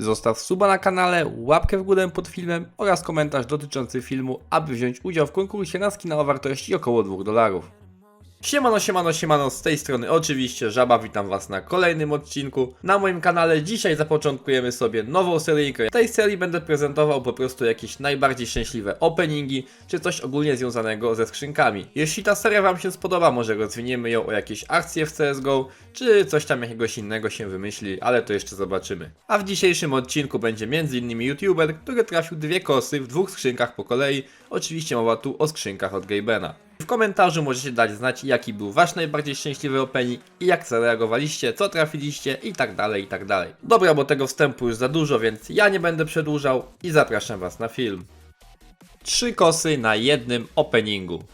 Zostaw suba na kanale, łapkę w górę pod filmem oraz komentarz dotyczący filmu, aby wziąć udział w konkursie na skina o wartości około 2 dolarów. Siemano, siemano, siemano, z tej strony oczywiście Żaba, witam was na kolejnym odcinku. Na moim kanale dzisiaj zapoczątkujemy sobie nową seryjkę. W tej serii będę prezentował po prostu jakieś najbardziej szczęśliwe openingi, czy coś ogólnie związanego ze skrzynkami. Jeśli ta seria wam się spodoba, może rozwiniemy ją o jakieś akcje w CSGO, czy coś tam jakiegoś innego się wymyśli, ale to jeszcze zobaczymy. A w dzisiejszym odcinku będzie m.in. youtuber, który trafił dwie kosy w dwóch skrzynkach po kolei. Oczywiście mowa tu o skrzynkach od Gabena. W komentarzu możecie dać znać jaki był wasz najbardziej szczęśliwy opening i jak zareagowaliście, co trafiliście i tak dalej, i tak dalej. Dobra, bo tego wstępu już za dużo, więc ja nie będę przedłużał i zapraszam was na film. Trzy kosy na jednym openingu.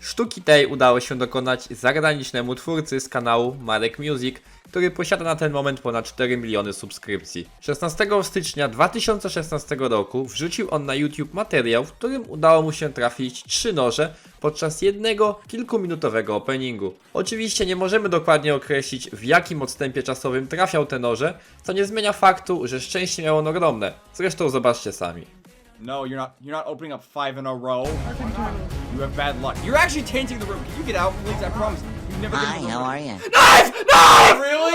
Sztuki tej udało się dokonać zagranicznemu twórcy z kanału Marek Music, który posiada na ten moment ponad 4 miliony subskrypcji. 16 stycznia 2016 roku wrzucił on na YouTube materiał, w którym udało mu się trafić trzy noże podczas jednego kilkuminutowego openingu. Oczywiście nie możemy dokładnie określić w jakim odstępie czasowym trafiał te noże, co nie zmienia faktu, że szczęście miał on ogromne. Zresztą zobaczcie sami. No, you're not. You're not opening up five in a row. You have bad luck. You're actually tainting the room. Can you get out, please? I promise. You've never Hi, been. how are you? Knife! Knife! Really?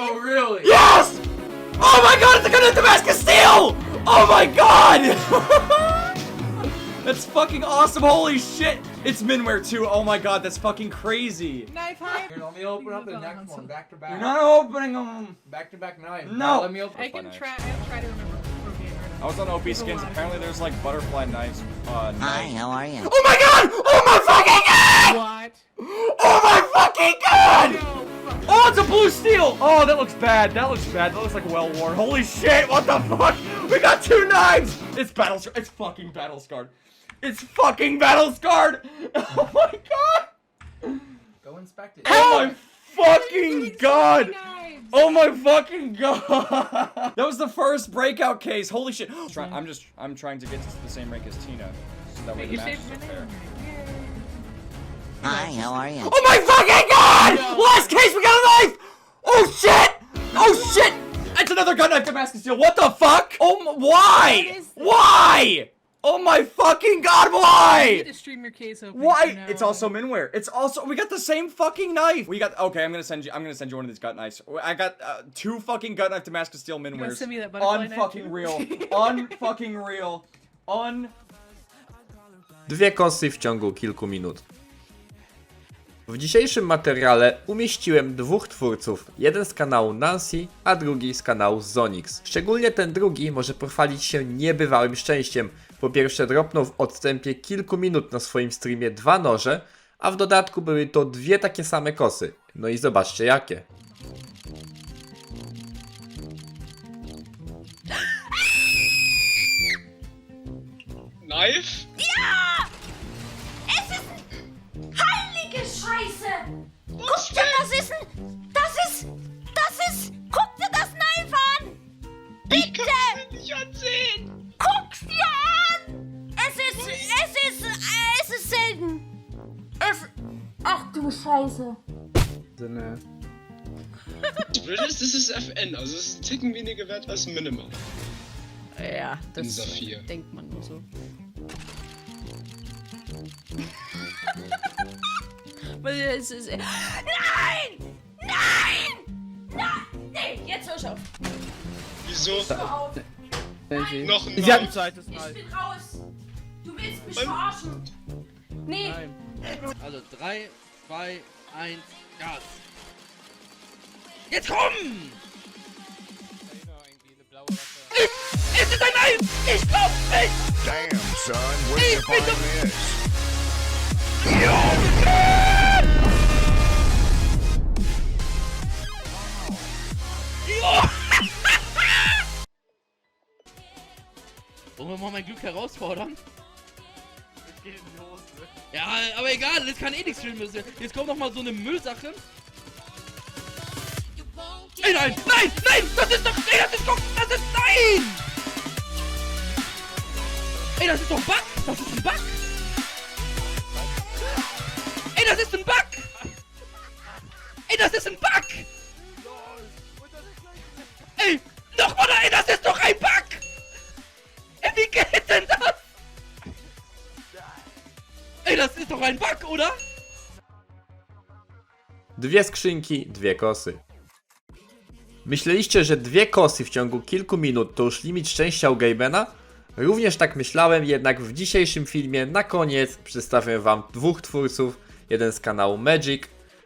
Oh, really? yes! Oh my God! It's a gun of Damascus steel! Oh my God! that's fucking awesome! Holy shit! It's Minware too. Oh my God! That's fucking crazy. Knife high. Here, let me open up the next one back to back. You're not opening them. back to back knife. No. Let me open. I can try. I'll try to remember. I was on OP skins. Apparently, there's like butterfly knives. Uh, Hi, how are you? Oh my God! Oh my fucking God! What? Oh my fucking God! No. fuck. Oh, it's a blue steel! Oh, that looks bad. That looks bad. That looks like well worn. Holy shit! What the fuck? We got two knives. It's battle. It's fucking battle scarred. It's fucking battle scarred. Oh my god! Go inspect it. Oh my fucking god! Oh my fucking god! That was the first breakout case. Holy shit! I'm just. I'm trying to get to the same rank as Tina. So that way the you match is fair. Name. Hi, how are you? Oh my fucking god! Last case, we got a knife! Oh shit! Oh shit! It's another gun knife Damascus steel. What the fuck? Oh, m- why? What is this? Why? Oh my fucking god, You need why? to stream your case open. Why? No. It's also Minware. It's also we got the same fucking knife. We got okay. I'm gonna send you. I'm gonna send you one of these gut knives. I got uh, two fucking gut knife Damascus steel wanna Minwares. send me that butterfly knife Unfucking too? real. Unfucking real. Un. Dwie kosy w ciągu kilku minut. W dzisiejszym materiale umieściłem dwóch twórców, jeden z kanału Nancy, a drugi z kanału Zonix. Szczególnie ten drugi może pochwalić się niebywałym szczęściem. Po pierwsze dropnął w odstępie kilku minut na swoim streamie dwa noże, a w dodatku były to dwie takie same kosy. No i zobaczcie jakie. Knife? Ich mir nicht ansehen! Guck's dir an! Es ist. Es ist. äh, Es ist selten! Es. Ach du Scheiße! Das Blöde ist, das ist FN, also es ist ein Ticken weniger wert als Minimum. Ja, das Saphir. denkt man nur so. Weil es ist. Nein! Nein! Nein! Nee, jetzt hör ich auf! Wieso? Auf! Noch ein Ich Knife? hab Ich bin raus! Du willst mich Beim- verarschen! Nee! Also 3, 2, 1, Gas. Jetzt komm! Es ist ein Eis! Ich glaub nicht! Damn, son, where'd you find this? Wollen wir mal mein Glück herausfordern? Ich geh in die Hose. Ja, aber egal, das kann eh nichts Schlimmes. Jetzt kommt noch mal so eine Müllsache. Ey, nein, nein, nein, das ist doch, ey, das ist doch, das ist, nein! Ey, das ist doch ein Bug, das ist ein Bug. Ey, das ist ein Bug. Ey, das ist ein Bug. Ey, nochmal, ey, das ist doch ein Bug. Oder? Dwie skrzynki, dwie kosy. Myśleliście, że dwie kosy w ciągu kilku minut to już limit szczęścia u Gamena? Również tak myślałem, jednak w dzisiejszym filmie na koniec przedstawię wam dwóch twórców, jeden z kanału Magic,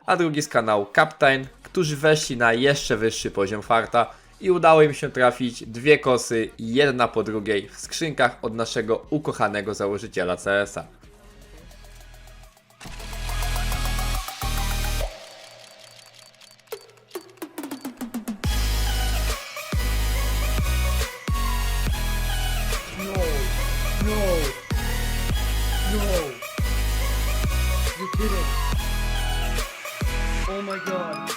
a drugi z kanału Captain, którzy weszli na jeszcze wyższy poziom farta i udało im się trafić dwie kosy, jedna po drugiej w skrzynkach od naszego ukochanego założyciela CS-a. No. No. You're kidding. Oh my god.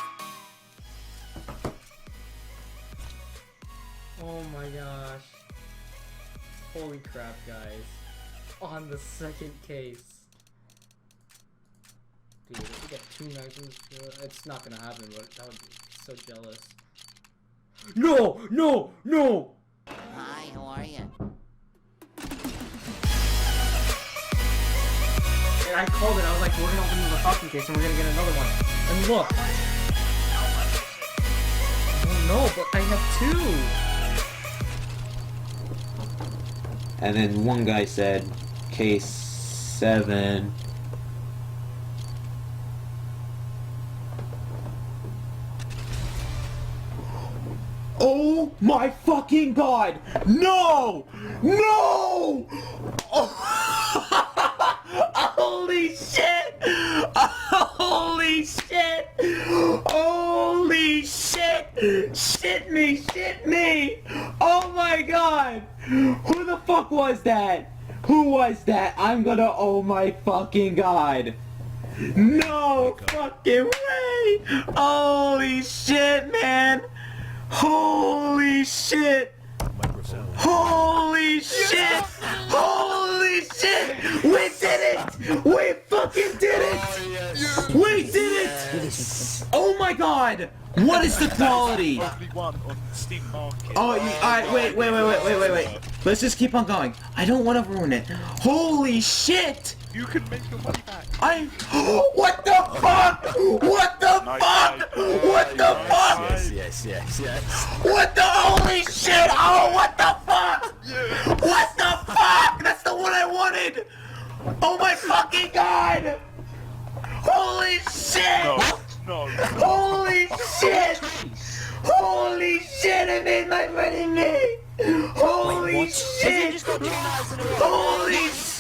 Oh my gosh. Holy crap, guys. On the second case. Dude, if we get two knives, uh, it's not gonna happen, but that would be so jealous. No! No! No! Hi, how are you? And I called it. I was like, we're gonna open the fucking case and we're gonna get another one. And look. Oh no, but I have two. And then one guy said, case seven. Oh my fucking god! No! No! Holy shit! Holy shit! Holy shit! Shit me! Shit me! Oh my god! Who the fuck was that? Who was that? I'm gonna oh my fucking god! No fucking way! Holy shit, man! Holy shit! Holy shit! Holy shit! We did it! We fucking did it! We did it! Oh my god! What is the quality? Oh, alright, wait, wait, wait, wait, wait, wait, wait. Let's just keep on going. I don't want to ruin it. Holy shit! You can make your money back. I. What the fuck? What the fuck? What the fuck? yes, yes, yes. yes. What the holy shit? Oh, what the fuck? What the fuck? That's the one I wanted. Oh my fucking god! Holy shit! No. Holy shit! Holy shit! I made my money, Holy shit! Holy shit!